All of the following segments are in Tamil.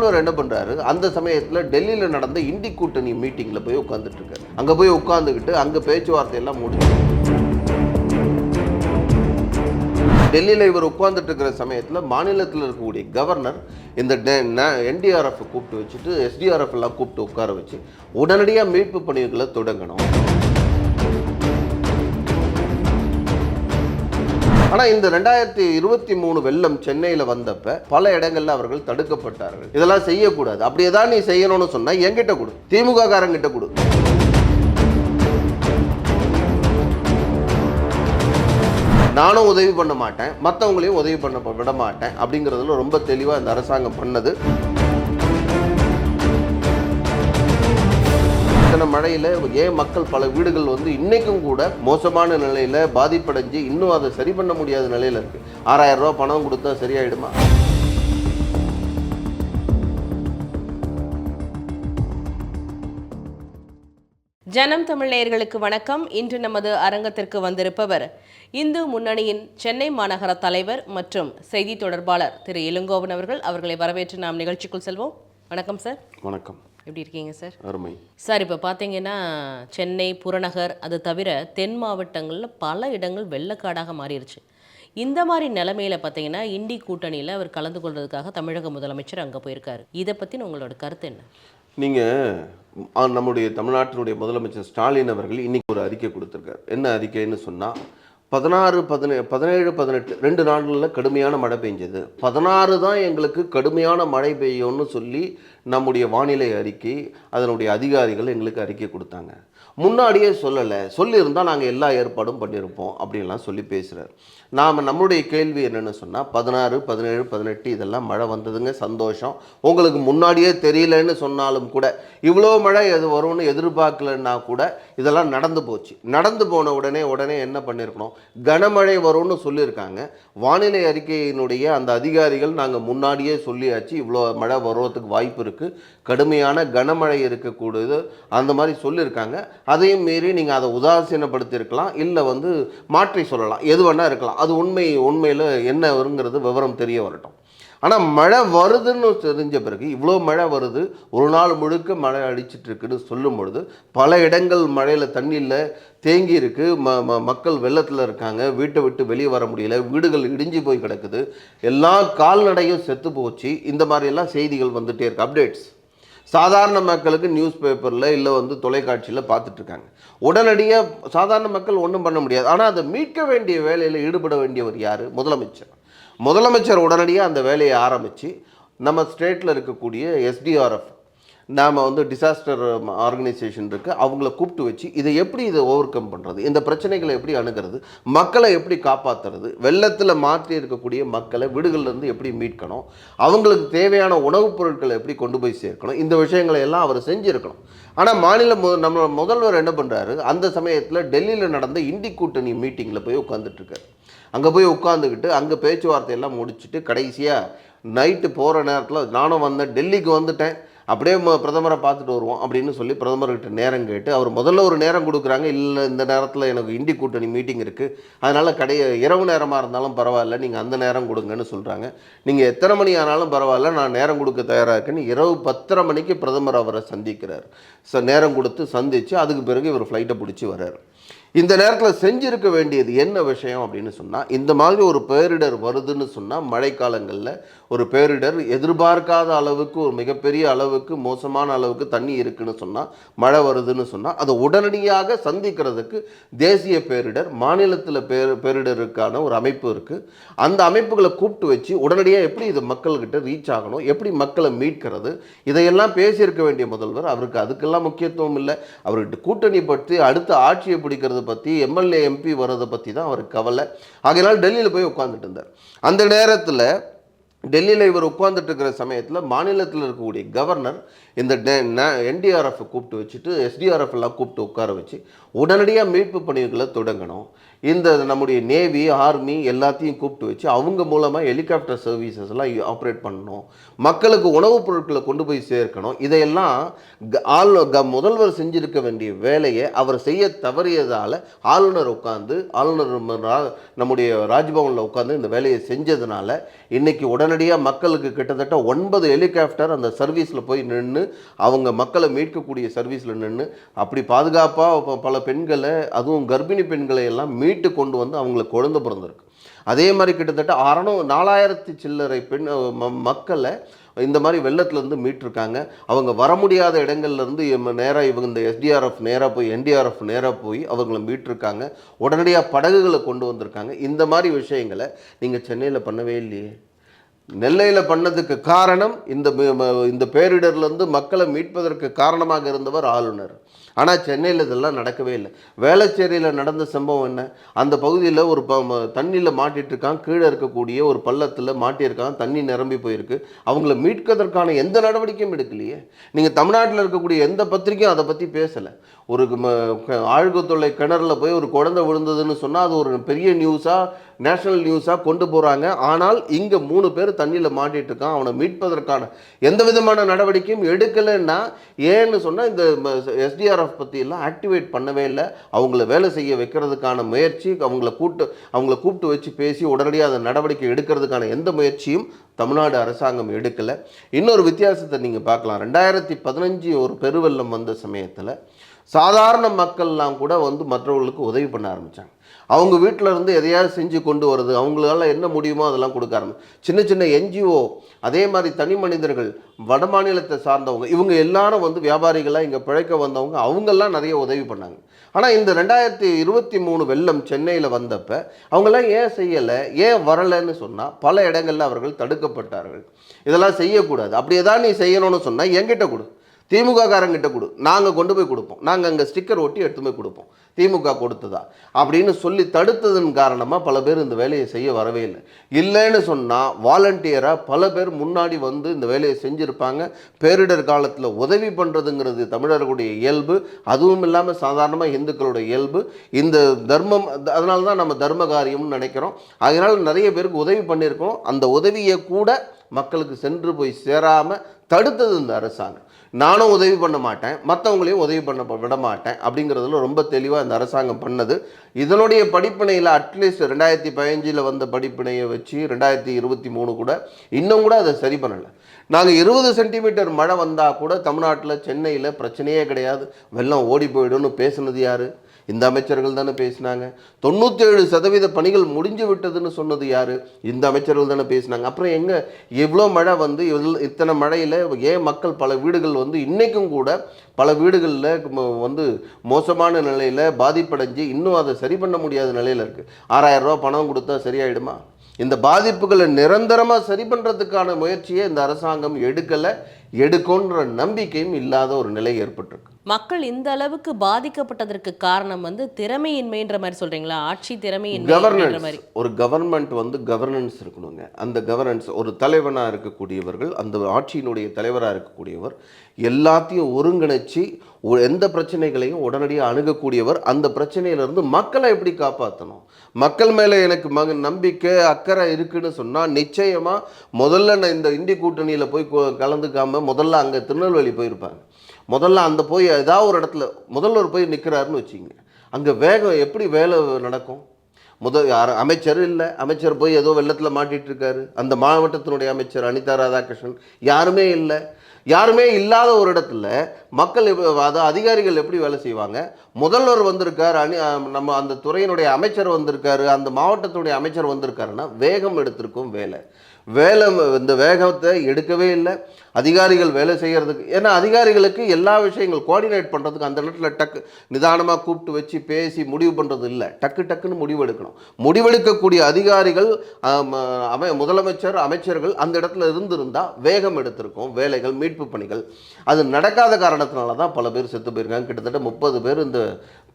முதல்வர் என்ன பண்ணுறாரு அந்த சமயத்தில் டெல்லியில் நடந்த இந்தி கூட்டணி மீட்டிங்கில் போய் உட்கார்ந்துட்டு இருக்காரு அங்கே போய் உட்காந்துக்கிட்டு அங்கே பேச்சுவார்த்தை எல்லாம் முடிச்சு டெல்லியில் இவர் உட்காந்துட்டு இருக்கிற சமயத்தில் மாநிலத்தில் இருக்கக்கூடிய கவர்னர் இந்த என்டிஆர்எஃப் கூப்பிட்டு வச்சுட்டு எஸ்டிஆர்எஃப் எல்லாம் கூப்பிட்டு உட்கார வச்சு உடனடியாக மீட்பு பணிகளை தொடங்கணும். ஆனால் இந்த ரெண்டாயிரத்தி இருபத்தி மூணு வெள்ளம் சென்னையில் வந்தப்ப பல இடங்களில் அவர்கள் தடுக்கப்பட்டார்கள். இதெல்லாம் செய்யக்கூடாது. அப்படி ஏதாவது நீ செய்யணும்னு சொன்னால் என்கிட்ட கொடு. திமுக காரங்கிட்ட கொடு. நானும் உதவி பண்ண மாட்டேன். மற்றவங்களையும் உதவி பண்ண விட மாட்டேன். அப்படிங்கிறதுல ரொம்ப தெளிவாக இந்த அரசாங்கம் பண்ணது. இத்தனை மழையில் ஏன் மக்கள் பல வீடுகள் வந்து இன்னைக்கும் கூட மோசமான நிலையில் பாதிப்படைஞ்சு இன்னும் அதை சரி பண்ண முடியாத நிலையில் இருக்கு. ஆறாயிரம் ரூபாய் பணம் கொடுத்தா சரியாயிடுமா? ஜனம் தமிழ் நேயர்களுக்கு வணக்கம். இன்று நமது அரங்கத்திற்கு வந்திருப்பவர் இந்து முன்னணியின் சென்னை மாநகர தலைவர் மற்றும் செய்தி தொடர்பாளர் திரு இளங்கோவன் அவர்கள். அவர்களை வரவேற்று நாம் நிகழ்ச்சிக்குள் செல்வோம். வணக்கம் சார். வணக்கம். எப்படி இருக்கீங்க சார்? அருமை. சார் இப்போ பார்த்தீங்கன்னா சென்னை புறநகர் அது தவிர தென் மாவட்டங்களில் பல இடங்கள் வெள்ளக்காடாக மாறிடுச்சு இந்த மாதிரி நிலைமையில பார்த்தீங்கன்னா இண்டி கூட்டணியில் அவர் கலந்து கொள்றதுக்காக தமிழக முதலமைச்சர் அங்கே போயிருக்காரு. இதை பற்றின உங்களோட கருத்து என்ன? நீங்கள் நம்முடைய தமிழ்நாட்டினுடைய முதலமைச்சர் ஸ்டாலின் அவர்கள் இன்னைக்கு ஒரு அறிக்கை கொடுத்துருக்காரு. என்ன அறிக்கைன்னு சொன்னால் பதினாறு பதினே பதினேழு பதினெட்டு ரெண்டு நாட்களில் கடுமையான மழை பெஞ்சது. பதினாறு தான் எங்களுக்கு கடுமையான மழை பெய்யும்னு சொல்லி நம்முடைய வானிலை அறிக்கை அதனுடைய அதிகாரிகள் எங்களுக்கு அறிக்கை கொடுத்தாங்க. முன்னாடியே சொல்லலை. சொல்லியிருந்தால் நாங்கள் எல்லா ஏற்பாடும் பண்ணியிருப்போம் அப்படின்லாம் சொல்லி பேசுகிறார் நாம் நம்முடைய கேள்வி என்னென்னு சொன்னால் பதினாறு பதினேழு பதினெட்டு இதெல்லாம் மழை வந்ததுங்க சந்தோஷம். உங்களுக்கு முன்னாடியே தெரியலன்னு சொன்னாலும் கூட இவ்வளோ மழை எது வரும்னு எதிர்பார்க்கலன்னா கூட இதெல்லாம் நடந்து போச்சு. நடந்து போன உடனே உடனே என்ன பண்ணியிருக்கணும் கனமழை வரும்னு சொல்லியிருக்காங்க. வானிலை அறிக்கையினுடைய அந்த அதிகாரிகள் நாங்கள் முன்னாடியே சொல்லியாச்சு இவ்வளோ மழை வருவதுக்கு வாய்ப்பு இருக்குது கடுமையான கனமழை இருக்கக்கூடியது அந்த மாதிரி சொல்லியிருக்காங்க. அதையும் மீறி நீங்கள் அதை உதாசீனப்படுத்தியிருக்கலாம். இல்லை வந்து மாற்றி சொல்லலாம். எது வேணால் இருக்கலாம். அது உண்மை உண்மையில் என்ன வருங்கிறது விவரம் தெரிய வரட்டும். ஆனால் மழை வருதுன்னு தெரிஞ்ச பிறகு இவ்வளோ மழை வருது ஒரு நாள் முழுக்க மழை அடிச்சிட்டு இருக்குன்னு சொல்லும் பொழுது பல இடங்கள் மழையில் தண்ணியில் தேங்கி இருக்கு ம ம மக்கள் வெள்ளத்தில் இருக்காங்க வீட்டை விட்டு வெளியே வர முடியல வீடுகள் இடிஞ்சு போய் கிடக்குது. எல்லா கால்நடையும் செத்து போச்சு. இந்த மாதிரியெல்லாம் செய்திகள் வந்துகிட்டே இருக்கு. அப்டேட்ஸ். சாதாரண மக்களுக்கு நியூஸ் பேப்பரில் இல்லை வந்து தொலைக்காட்சியில் பார்த்துட்ருக்காங்க உடனடியாக சாதாரண மக்கள் ஒன்றும் பண்ண முடியாது. ஆனால் அதை மீட்க வேண்டிய வேலையில் ஈடுபட வேண்டியவர் யார்? முதலமைச்சர். முதலமைச்சர் உடனடியாக அந்த வேலையை ஆரம்பித்து நம்ம ஸ்டேட்டில் இருக்கக்கூடிய எஸ்டிஆர்எஃப் நாம் வந்து டிசாஸ்டர் ஆர்கனைசேஷன் இருக்குது அவங்கள கூப்பிட்டு வச்சு இதை எப்படி இதை ஓவர் கம் பண்ணுறது இந்த பிரச்சனைகளை எப்படி அணுகிறது? மக்களை எப்படி காப்பாற்றுறது வெள்ளத்தில் மாற்றி இருக்கக்கூடிய மக்களை வீடுகள்லேருந்து எப்படி மீட்கணும்? அவங்களுக்கு தேவையான உணவுப் பொருட்களை எப்படி கொண்டு போய் சேர்க்கணும்? இந்த விஷயங்களை எல்லாம் அவர் செஞ்சுருக்கணும். ஆனால் மாநில மு நம்ம முதல்வர் என்ன பண்ணுறாரு அந்த சமயத்தில் டெல்லியில் நடந்த இந்தி கூட்டணி மீட்டிங்கில் போய் உட்காந்துட்ருக்காரு அங்கே போய் உட்காந்துக்கிட்டு அங்கே பேச்சுவார்த்தையெல்லாம் முடிச்சுட்டு கடைசியாக நைட்டு போகிற நேரத்தில் நானும் வந்தேன் டெல்லிக்கு வந்துட்டேன். அப்படியே ம- பிரதமரை பார்த்துட்டு வருவோம் அப்படின்னு சொல்லி பிரதமர்கிட்ட நேரம் கேட்டு அவர் முதல்ல ஒரு நேரம் கொடுக்குறாங்க இல்லை இந்த நேரத்தில் எனக்கு இண்டி கூட்டணி மீட்டிங் இருக்குது அதனால் கடைய இரவு நேரமாக இருந்தாலும் பரவாயில்ல நீங்கள் அந்த நேரம் கொடுங்கன்னு சொல்கிறாங்க நீங்கள் எத்தனை மணி ஆனாலும் பரவாயில்ல நான் நேரம் கொடுக்க தயாராக இருக்கேன்னு இரவு பத்தரை மணிக்கு பிரதமர் அவரை சந்திக்கிறார். ச நேரம் கொடுத்து சந்தித்து அதுக்கு பிறகு இவர் ஃப்ளைட்டை பிடிச்சி வர்றார். இந்த நேரத்தில் செஞ்சிருக்க வேண்டியது என்ன விஷயம் அப்படின்னு சொன்னால் இந்த மாதிரி ஒரு பேரிடர் வருதுன்னு சொன்னால் மழைக்காலங்களில் ஒரு பேரிடர் எதிர்பார்க்காத அளவுக்கு ஒரு மிகப்பெரிய அளவுக்கு மோசமான அளவுக்கு தண்ணி இருக்குன்னு சொன்னால் மழை வருதுன்னு சொன்னால் அதை உடனடியாக சந்திக்கிறதுக்கு தேசிய பேரிடர் மாநிலத்தில் பேர் பேரிடருக்கான ஒரு அமைப்பு இருக்குது அந்த அமைப்புகளை கூப்பிட்டு வச்சு உடனடியாக எப்படி இது மக்கள்கிட்ட ரீச் ஆகணும் எப்படி மக்களை மீட்கிறது இதையெல்லாம் பேசியிருக்க வேண்டிய முதல்வர் அவருக்கு அதுக்கெல்லாம் முக்கியத்துவம் இல்லை. அவர்கிட்ட கூட்டணி பற்றி அடுத்த ஆட்சியை பிடிக்கிறது பற்றி எம்எல்ஏ எம்பி வர்றதை பற்றி தான் அவருக்கு கவலை. ஆகையினால் டெல்லியில் போய் உட்காந்துட்டு இருந்தார். அந்த நேரத்தில் டெல்லியில் இவர் உட்கார்ந்துட்டு இருக்கிற சமயத்தில் மாநிலத்தில் இருக்கக்கூடிய கவர்னர் இந்த என்டிஆர்எஃப் கூப்பிட்டு வச்சுட்டு எஸ்டிஆர்எஃப் எல்லாம் கூப்பிட்டு உட்கார வச்சு உடனடியாக மீட்பு பணிகளை தொடங்கணும். இந்த நம்முடைய நேவி ஆர்மி எல்லாத்தையும் கூப்பிட்டு வச்சு அவங்க மூலமாக ஹெலிகாப்டர் சர்வீசஸ் எல்லாம் ஆப்ரேட் பண்ணணும். மக்களுக்கு உணவுப் பொருட்களை கொண்டு போய் சேர்க்கணும். இதையெல்லாம் க- ஆளு க முதல்வர் செஞ்சிருக்க வேண்டிய வேலையை அவர் செய்ய தவறியதால் ஆளுநர் உட்காந்து ஆளுநர் நம்முடைய ராஜ்பவனில் உட்காந்து இந்த வேலையை செஞ்சதுனால இன்றைக்கி உடனடியாக மக்களுக்கு கிட்டத்தட்ட ஒன்பது ஹெலிகாப்டர் அந்த சர்வீஸில் போய் நின்று அவங்க மக்களை மீட்கக்கூடிய சர்வீஸில் நின்று அப்படி பாதுகாப்பாக பல பெண்களை அதுவும் கர்ப்பிணி பெண்களை எல்லாம் மீட்டு கொண்டு வந்து அவங்களுக்கு குழந்தை பிறந்திருக்கு. அதே மாதிரி கிட்டத்தட்ட அறநூ நாலாயிரத்தி சில்லறை பெண் மக்களை இந்த மாதிரி வெள்ளத்துலேருந்து மீட்டிருக்காங்க. அவங்க வர முடியாத இடங்கள்லேருந்து நேராக இவங்க இந்த எஸ்டிஆர்எஃப் நேராக போய் என்டிஆர்எஃப் நேராக போய் அவங்கள மீட்டிருக்காங்க. உடனடியாக படகுகளை கொண்டு வந்திருக்காங்க. இந்த மாதிரி விஷயங்களை நீங்கள் சென்னையில் பண்ணவே இல்லையே. நெல்லையில் பண்ணதுக்கு காரணம் இந்த இந்த பேரிடர்லேருந்து மக்களை மீட்பதற்கு காரணமாக இருந்தவர் ஆளுநர். ஆனால் சென்னையில் இதெல்லாம் நடக்கவே இல்லை. வேளச்சேரியில் நடந்த சம்பவம் என்ன? அந்த பகுதியில் ஒரு ப தண்ணியில் மாட்டிகிட்ருக்கான் இருக்கான். கீழே இருக்கக்கூடிய ஒரு பள்ளத்தில் மாட்டியிருக்கான். தண்ணி நிரம்பி போயிருக்கு. அவங்கள மீட்கதற்கான எந்த நடவடிக்கையும் எடுக்கலையே. நீங்கள் தமிழ்நாட்டில் இருக்கக்கூடிய எந்த பத்திரிக்கையும் அதை பற்றி பேசலை. ஒரு ம- கிணறுல போய் ஒரு குழந்தை விழுந்ததுன்னு சொன்னால் அது ஒரு பெரிய நியூஸாக நேஷனல் நியூஸாக கொண்டு போகிறாங்க ஆனால் இங்கே மூணு பேர் தண்ணியில் மாட்டிகிட்டு இருக்கான். அவனை மீட்பதற்கான எந்த விதமான நடவடிக்கையும் எடுக்கலைன்னா ஏன்னு சொன்னால் இந்த எஸ்டிஆர்எஃப் பற்றியெல்லாம் ஆக்டிவேட் பண்ணவே இல்லை. அவங்கள வேலை செய்ய வைக்கிறதுக்கான முயற்சி அவங்கள கூட்டு அவங்கள கூப்பிட்டு வச்சு பேசி உடனடியாக அந்த நடவடிக்கை எடுக்கிறதுக்கான எந்த முயற்சியும் தமிழ்நாடு அரசாங்கம் எடுக்கலை. இன்னொரு வித்தியாசத்தை நீங்கள் பார்க்கலாம். ரெண்டாயிரத்தி பதினஞ்சு ஒரு பெருவெள்ளம் வந்த சமயத்தில் சாதாரண மக்கள்லாம் கூட வந்து மற்றவர்களுக்கு உதவி பண்ண ஆரம்பித்தாங்க அவங்க வீட்டில் இருந்து எதையாவது செஞ்சு கொண்டு வருது அவங்களால என்ன முடியுமோ அதெல்லாம் கொடுக்க ஆரம்பி சின்ன சின்ன என்ஜிஓ அதே மாதிரி தனி மனிதர்கள் வட மாநிலத்தை சார்ந்தவங்க இவங்க எல்லாரும் வந்து வியாபாரிகளாக இங்கே பிழைக்க வந்தவங்க அவங்கெல்லாம் நிறைய உதவி பண்ணாங்க. ஆனால் இந்த ரெண்டாயிரத்தி இருபத்தி மூணு வெள்ளம் சென்னையில் வந்தப்போ அவங்கெல்லாம் ஏன் செய்யலை ஏன் வரலைன்னு சொன்னால் பல இடங்களில் அவர்கள் தடுக்கப்பட்டார்கள். இதெல்லாம் செய்யக்கூடாது. அப்படி ஏதாவது நீ செய்யணும்னு சொன்னால் என்கிட்ட கொடு. திமுக காரங்கிட்ட கொடு. நாங்கள் கொண்டு போய் கொடுப்போம். நாங்கள் அங்கே ஸ்டிக்கர் ஒட்டி எடுத்து போய் கொடுப்போம். திமுக கொடுத்ததா? அப்படின்னு சொல்லி தடுத்ததன் காரணமாக பல பேர் இந்த வேலையை செய்ய வரவே இல்லை. இல்லைன்னு சொன்னால் வாலண்டியராக பல பேர் முன்னாடி வந்து இந்த வேலையை செஞ்சுருப்பாங்க. பேரிடர் காலத்தில் உதவி பண்ணுறதுங்கிறது தமிழர்களுடைய இயல்பு. அதுவும் இல்லாமல் சாதாரணமாக இந்துக்களுடைய இயல்பு. இந்த தர்மம் அதனால தான் நம்ம தர்ம காரியம்னு நினைக்கிறோம். அதனால் நிறைய பேருக்கு உதவி பண்ணியிருக்கோம். அந்த உதவியை கூட மக்களுக்கு சென்று போய் சேராமல் தடுத்தது இந்த அரசாங்கம். நானும் உதவி பண்ண மாட்டேன். மற்றவங்களையும் உதவி பண்ண விட மாட்டேன் அப்படிங்கிறதுல ரொம்ப தெளிவாக இந்த அரசாங்கம் பண்ணது. இதனுடைய படிப்பினையில் அட்லீஸ்ட் ரெண்டாயிரத்தி பதினஞ்சில் வந்த படிப்பினையை வச்சு ரெண்டாயிரத்தி இருபத்தி மூணு கூட இன்னும் கூட அதை சரி பண்ணலை. நாங்கள் இருபது சென்டிமீட்டர் மழை வந்தால் கூட தமிழ்நாட்டில் சென்னையில் பிரச்சனையே கிடையாது. வெள்ளம் ஓடி போயிடும்னு பேசுனது யார்? இந்த அமைச்சர்கள் தானே பேசினாங்க. தொண்ணூற்றி ஏழு சதவீத பணிகள் முடிஞ்சு விட்டதுன்னு சொன்னது யார்? இந்த அமைச்சர்கள் தானே பேசினாங்க. அப்புறம் எங்கே? எவ்வளோ மழை வந்து இத்தனை மழையில் ஏன் மக்கள் பல வீடுகள் வந்து இன்றைக்கும் கூட பல வீடுகளில் வந்து மோசமான நிலையில் பாதிப்படைஞ்சு இன்னும் அதை சரி பண்ண முடியாத நிலையில் இருக்குது ஆறாயிரம் ரூபா பணம் கொடுத்தா சரியாயிடுமா? இந்த பாதிப்புகளை நிரந்தரமாக சரி பண்ணுறதுக்கான முயற்சியை இந்த அரசாங்கம் எடுக்கலை. எடுக்கும்ன்ற நம்பிக்கையும் இல்லாத ஒரு நிலை ஏற்பட்டிருக்கு. மக்கள் இந்த அளவுக்கு பாதிக்கப்பட்டதற்கு காரணம் வந்து திறமையின்மைன்ற மாதிரி சொல்றீங்களா? ஆட்சி திறமையின்மைன்ற மாதிரி. ஒரு கவர்மெண்ட் வந்து கவர்னன்ஸ் இருக்கணுங்க. அந்த கவர்னன்ஸ் ஒரு தலைவனாக இருக்கக்கூடியவர்கள் அந்த ஆட்சியினுடைய தலைவராக இருக்கக்கூடியவர் எல்லாத்தையும் ஒருங்கிணைச்சு எந்த பிரச்சனைகளையும் உடனடியாக அணுகக்கூடியவர் அந்த பிரச்சனையிலிருந்து மக்களை எப்படி காப்பாற்றணும் மக்கள் மேலே எனக்கு மக நம்பிக்கை அக்கறை இருக்குன்னு சொன்னால் நிச்சயமாக முதல்ல நான் இந்த இந்தி கூட்டணியில் போய் கொ- கலந்துக்காம முதல்ல அங்கே திருநெல்வேலி போயிருப்பாங்க. முதல்ல அந்த போய் ஏதாவது ஒரு இடத்துல முதல்வர் போய் நிற்கிறாருன்னு வச்சுங்க அங்கே வேகம் எப்படி வேலை நடக்கும்? முதல் அமைச்சர் இல்லை. அமைச்சர் போய் ஏதோ வெள்ளத்தில் மாட்டிகிட்டு இருக்காரு அந்த மாவட்டத்தினுடைய அமைச்சர் அனிதா ராதாகிருஷ்ணன் யாருமே இல்லை. யாருமே இல்லாத ஒரு இடத்துல மக்கள் அதாவது அதிகாரிகள் எப்படி வேலை செய்வாங்க? முதல்வர் வந்திருக்காரு அணி நம்ம அந்த துறையினுடைய அமைச்சர் வந்திருக்காரு அந்த மாவட்டத்துடைய அமைச்சர் வந்திருக்காருன்னா வேகம் எடுத்திருக்கும் வேலை. வேலை இந்த வேகத்தை எடுக்கவே இல்லை. அதிகாரிகள் வேலை செய்கிறதுக்கு ஏன்னா அதிகாரிகளுக்கு எல்லா விஷயங்கள் கோஆர்டினேட் பண்ணுறதுக்கு அந்த இடத்துல டக்கு நிதானமாக கூப்பிட்டு வச்சு பேசி முடிவு பண்ணுறது இல்லை. டக்கு டக்குன்னு முடிவெடுக்கணும் முடிவெடுக்கக்கூடிய அதிகாரிகள் அமை முதலமைச்சர் அமைச்சர்கள் அந்த இடத்துல இருந்திருந்தால் வேகம் எடுத்திருக்கும். வேலைகள் மீட்பு பணிகள். அது நடக்காத காரணத்தினால தான் பல பேர் செத்து போயிருக்காங்க. கிட்டத்தட்ட முப்பது பேர் இந்த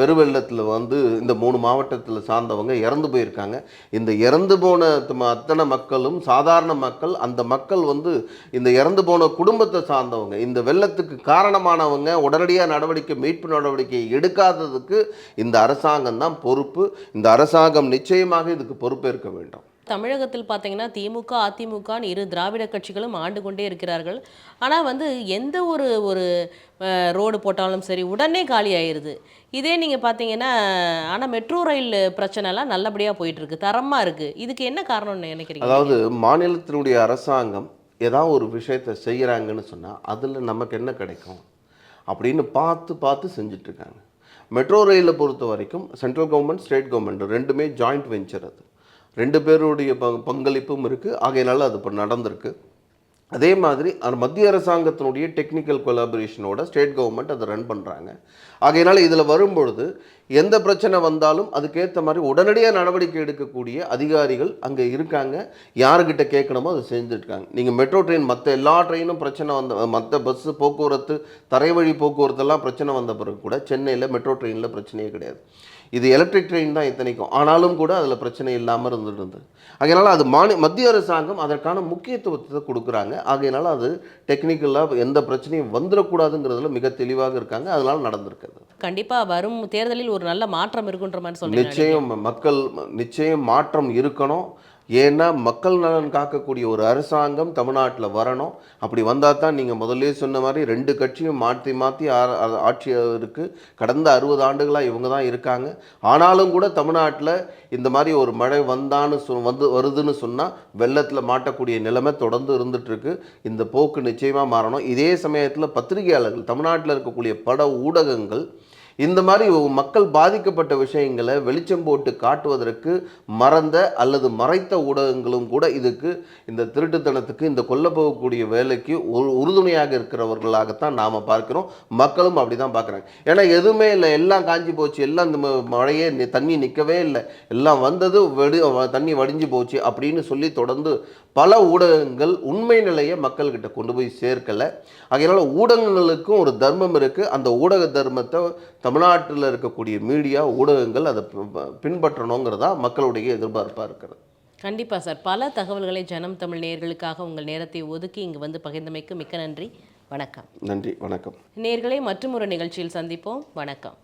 பெருவெள்ளத்தில் வந்து இந்த மூணு மாவட்டத்தில் சார்ந்தவங்க இறந்து போயிருக்காங்க. இந்த இறந்து போன அத்தனை மக்களும் சாதாரண மக்கள் அந்த மக்கள் வந்து இந்த இறந்து போன குடும்பத்தை சார்ந்தவங்க இந்த வெள்ளத்துக்கு காரணமானவங்க உடனடியாக நடவடிக்கை மீட்பு நடவடிக்கை எடுக்காததுக்கு இந்த அரசாங்கம் தான் பொறுப்பு. இந்த அரசாங்கம் நிச்சயமாக இதுக்கு பொறுப்பேற்க வேண்டும். தமிழகத்தில் பார்த்தீங்கன்னா திமுக அதிமுகன்னு இரு திராவிட கட்சிகளும் ஆண்டு கொண்டே இருக்கிறார்கள். ஆனால் வந்து எந்த ஒரு ஒரு ரோடு போட்டாலும் சரி உடனே காலி ஆயிடுது இதே நீங்கள் பார்த்தீங்கன்னா ஆனால் மெட்ரோ ரயில் பிரச்சனைலாம் நல்லபடியாக போயிட்டு இருக்கு. தரமாக இருக்குது இதுக்கு என்ன காரணம்னு நினைக்கிறீங்க? அதாவது மாநிலத்தினுடைய அரசாங்கம் ஏதாவது ஒரு விஷயத்தை செய்கிறாங்கன்னு சொன்னால் அதில் நமக்கு என்ன கிடைக்கும் அப்படின்னு பார்த்து பார்த்து செஞ்சிட்ருக்காங்க. மெட்ரோ ரயிலை பொறுத்த வரைக்கும் சென்ட்ரல் கவர்மெண்ட் ஸ்டேட் கவர்மெண்ட் ரெண்டுமே ஜாயிண்ட் வெஞ்சர் அது. ரெண்டு பேருடைய பங்களிப்பும் இருக்குது ஆகையினால அது இப்போ நடந்திருக்கு. அதே மாதிரி மத்திய அரசாங்கத்தினுடைய டெக்னிக்கல் கொலாபரேஷனோட ஸ்டேட் கவர்மெண்ட் அதை ரன் பண்ணுறாங்க ஆகையினால இதில் வரும்பொழுது எந்த பிரச்சனை வந்தாலும் அதுக்கேற்ற மாதிரி உடனடியாக நடவடிக்கை எடுக்கக்கூடிய அதிகாரிகள் அங்கே இருக்காங்க. யாருக்கிட்ட கேட்கணுமோ அதை செஞ்சுருக்காங்க. நீங்கள் மெட்ரோ ட்ரெயின் மற்ற எல்லா ட்ரெயினும் பிரச்சனை வந்த மற்ற பஸ்ஸு போக்குவரத்து தரைவழி போக்குவரத்தெல்லாம் பிரச்சனை வந்த பிறகு கூட சென்னையில் மெட்ரோ ட்ரெயினில் பிரச்சனையே கிடையாது. இது எலக்ட்ரிக் ட்ரெயின் தான் இத்தனைக்கும். ஆனாலும் கூட அதில் பிரச்சனை இல்லாமல் இருந்துட்டு இருந்தது ஆகையினால அது மாநி மத்திய அரசாங்கம் அதற்கான முக்கியத்துவத்தை கொடுக்குறாங்க. ஆகையினால அது டெக்னிக்கலாக எந்த பிரச்சனையும் வந்துடக்கூடாதுங்கிறதுல மிக தெளிவாக இருக்காங்க. அதனால நடந்திருக்கிறது. கண்டிப்பாக வரும் தேர்தலில் ஒரு நல்ல மாற்றம் இருக்குன்ற மாதிரி சொல்றீங்க நிச்சயம் மக்கள் நிச்சயம் மாற்றம் இருக்கணும். ஏன்னா மக்கள் நலன் காக்கக்கூடிய ஒரு அரசாங்கம் தமிழ்நாட்டில் வரணும். அப்படி வந்தால் தான் நீங்கள் முதல்ல சொன்ன மாதிரி ரெண்டு கட்சியும் மாற்றி மாற்றி ஆட்சியருக்கு கடந்த அறுபது ஆண்டுகளாக இவங்க தான் இருக்காங்க. ஆனாலும் கூட தமிழ்நாட்டில் இந்த மாதிரி ஒரு மழை வந்தான்னு சொ வந்து வருதுன்னு சொன்னால் வெள்ளத்தில் மாட்டக்கூடிய நிலைமை தொடர்ந்து இருந்துகிட்ருக்கு இந்த போக்கு நிச்சயமாக மாறணும். இதே சமயத்தில் பத்திரிகையாளர்கள் தமிழ்நாட்டில் இருக்கக்கூடிய பட ஊடகங்கள் இந்த மாதிரி மக்கள் பாதிக்கப்பட்ட விஷயங்களை வெளிச்சம் போட்டு காட்டுவதற்கு மறந்த அல்லது மறைத்த ஊடகங்களும் கூட இதுக்கு இந்த திருட்டுத்தனத்துக்கு இந்த கொல்ல போகக்கூடிய வேலைக்கு ஒரு உறுதுணையாக இருக்கிறவர்களாகத்தான் நாம் பார்க்குறோம். மக்களும் அப்படி தான் பார்க்குறாங்க. ஏன்னா எதுவுமே இல்லை. எல்லாம் காஞ்சி போச்சு. எல்லாம் இந்த ம- மழையே தண்ணி நிற்கவே இல்லை. எல்லாம் வந்தது வெடி தண்ணி வடிஞ்சு போச்சு அப்படின்னு சொல்லி தொடர்ந்து பல ஊடகங்கள் உண்மை நிலையை மக்கள்கிட்ட கொண்டு போய் சேர்க்கலை. அதனால் ஊடகங்களுக்கும் ஒரு தர்மம் இருக்குது அந்த ஊடக தர்மத்தை தமிழ்நாட்டில் இருக்கக்கூடிய மீடியா ஊடகங்கள் அதை பின்பற்றணுங்கிறதா மக்களுடைய எதிர்பார்ப்பாக இருக்கிறது. கண்டிப்பாக சார். பல தகவல்களை ஜனம் தமிழ் நேயர்களுக்காக உங்கள் நேரத்தை ஒதுக்கி இங்கு வந்து பகிர்ந்தமைக்கு மிக்க நன்றி. வணக்கம். நன்றி. வணக்கம். நேயர்களை மற்றும் ஒரு நிகழ்ச்சியில் சந்திப்போம். வணக்கம்.